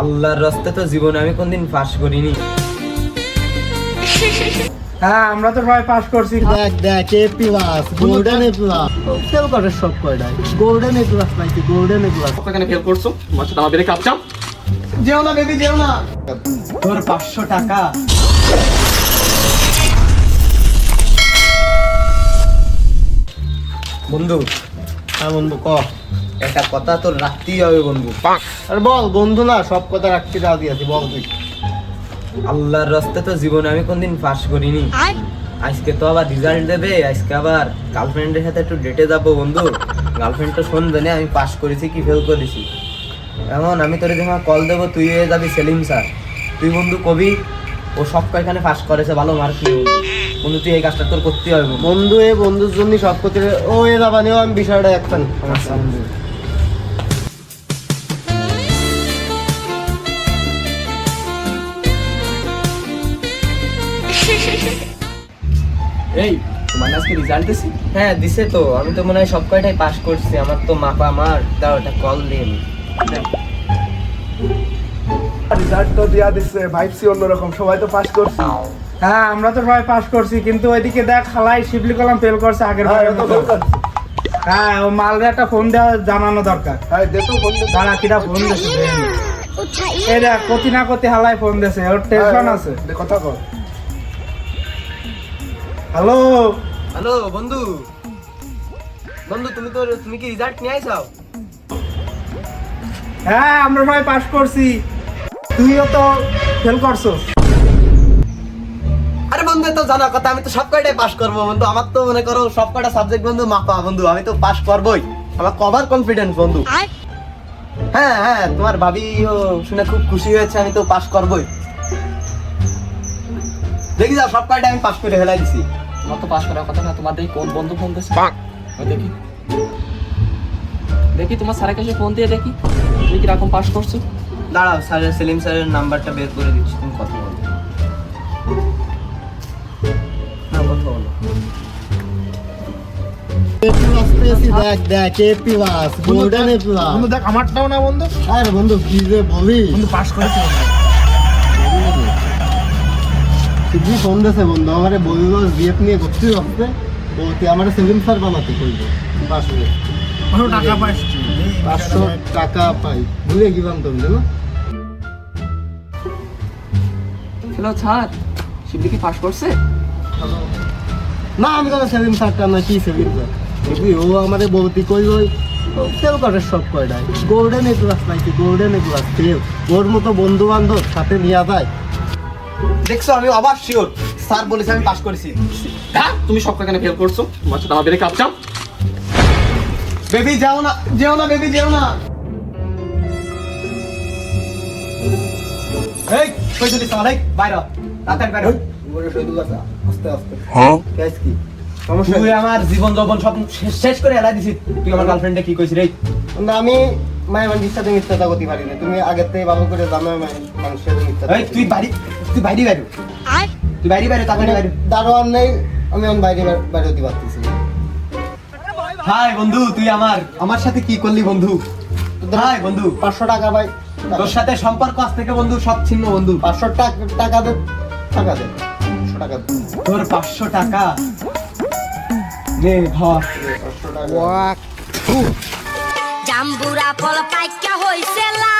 আল্লাহর রাস্তে তো জীবনে আমি কোনদিন পাস করিনি। হ্যাঁ আমরা তো সবাই পাস করছি। দেখ দেখ A plus golden A plus fail করে সব কয়টাই গোল্ডেন এ প্লাস পাইছি গোল্ডেন এ প্লাস এখানে ফেল করছ? তোমার সাথে আমার বেড়ে কাপ চাপ যেও না বেবি যেও না। তোর পাঁচশো টাকা। বন্ধু হ্যাঁ বন্ধু ক? একটা কথা তোর রাখতেই হবে বন্ধু। আর বল বন্ধু না সব কথা রাখতে রাজি আছি? বল তুই। আল্লাহর রাস্তে তো জীবনে আমি কোনদিন পাস করিনি। আজকে তো আবার রেজাল্ট দেবে আজকে আবার গার্লফ্রেন্ডের সাথে একটু ডেটে যাব বন্ধু। গার্লফ্রেন্ড তো শুনবে না আমি পাস করেছি কি ফেল করেছি। এমন আমি তোর যখন কল দেবো তুই হয়ে যাবি সেলিম স্যার তুই বন্ধু কবি ও সব কয়খানে পাস করেছে ভালো মার্ক নিয়ে বন্ধু তুই এই কাজটা তোর করতেই হবে বন্ধু। বন্ধু এ বন্ধুর জন্য সব করতে ও এ যাবা নিও আমি বিষয়টা একখান এই তোমার আজকে রেজাল্ট দিছি? হ্যাঁ দিছে তো। আমি তো মনে হয় সব কয়টাই পাস করছি। আমার তো মাপা মার দাও ওটা কল দিন রেজাল্ট তো দিয়া দিচ্ছে ভাইবসি অন্যরকম সবাই তো পাস করছি। হ্যাঁ আমরা তো সবাই পাস করছি কিন্তু ওইদিকে দেখ খালাই শিবলি কলাম ফেল করছে আগের বারের মতো। হ্যাঁ ও মালরে একটা ফোন দেওয়া জানানো দরকার। হ্যাঁ দে তো ফোন দে। দাঁড়া কিরা ফোন দিছে এই দেখ কতি না কতি হালাই ফোন দিছে ওর টেনশন আছে। দে কথা কর হ্যালো হ্যালো বন্ধু। বন্ধু তুমি তো তুমি কি রেজাল্ট নিয়ে আইসাও হ্যাঁ আমরা সবাই পাস করছি। তুইও তো ফেল করছস। আরে বন্ধু তো জানা কথা আমি তো সব কয়টাই পাস করব বন্ধু। আমার তো মনে করো সব কয়টা সাবজেক্ট বন্ধু মাপা বন্ধু। আমি তো পাস করবোই। আমার কভার কনফিডেন্স বন্ধু। হ্যাঁ হ্যাঁ তোমার ভাবিও শুনে খুব খুশি হয়েছে আমি তো পাস করবোই। দেখি যাও সব কয়টা আমি পাস করে ফেলাই দিছি। তোমার তো পাস করার কথা না তোমার দেখি কোন বন্ধু ফোন ওই দেখি। দেখি তোমার স্যারের কাছে ফোন দিয়ে দেখি। তুমি কীরকম পাস করছ? দাঁড়াও স্যারের সেলিম স্যারের নাম্বারটা বের করে দিচ্ছি তুমি কথা বলো। হ্যাঁ দেখ আমারটাও না বন্ধু? আরে বন্ধু কি যে বলি বন্ধু পাস করেছে তুই ফোন বন্ধু আমারে বলল বিএফ নিয়ে করতে আসতে বলতে আমার সেলিম স্যার বানাতে টাকা পাইছি পাঁচশো টাকা পাই। ভুলে গেলাম তো বুঝলে না হ্যালো স্যার শিবলি কি পাস করছে? না আমি তো সেলিম স্যারটা না কি সেলিম স্যার? দেখবি ও আমাদের বলতে কইলো ফেল করে সব কয়টাই গোল্ডেন এ পাইছি গোল্ডেন এ ফেল ওর মতো বন্ধু বান্ধব সাথে নিয়ে যায়? দেখছ আমি আবার শিওর স্যার বলেছে আমি পাস করেছি। হ্যাঁ তুমি সব এখানে ফেল করছ। তোমার সাথে আমার বেড়ে কাপ বেবি যাও না যেও না বেবি যেও না। এই কই চলিস আমার এই বাইরে হ। তাড়াতাড়ি বাইরে হ। আস্তে আস্তে। ক্যাশ কি? তুই আমার জীবন যৌবন সব শেষ- শেষ করে এলাই দিছিস। তুই আমার গার্লফ্রেন্ডে কি কইছিস রে না আমি মায়ের মানুষের সাথে মিথ্যাটা করতে পারি না তুমি আগের থেকে ভালো করে জানো মায়ের মানুষের সাথে মিথ্যা এই তুই বাড়ি তুই বাইরে বাইরে তুই বাইরে বাইরে তাড়াতাড়ি বাইরে দারোয়ান নেই আমি এখন বাইরে বাইরে হতে পারতেছি হাই বন্ধু তুই আমার আমার সাথে কি করলি বন্ধু? হাই বন্ধু। পাঁচশো টাকা ভাই। তোর সাথে সম্পর্ক আজ থেকে বন্ধু সব ছিন্ন বন্ধু। পাঁচশো টাকা টাকা দে টাকা দে। টাকা দে। তোর পাঁচশো টাকা। নে ধর। পাঁচশো টাকা জাম্বুরা ফল পাইকা হইছে লাল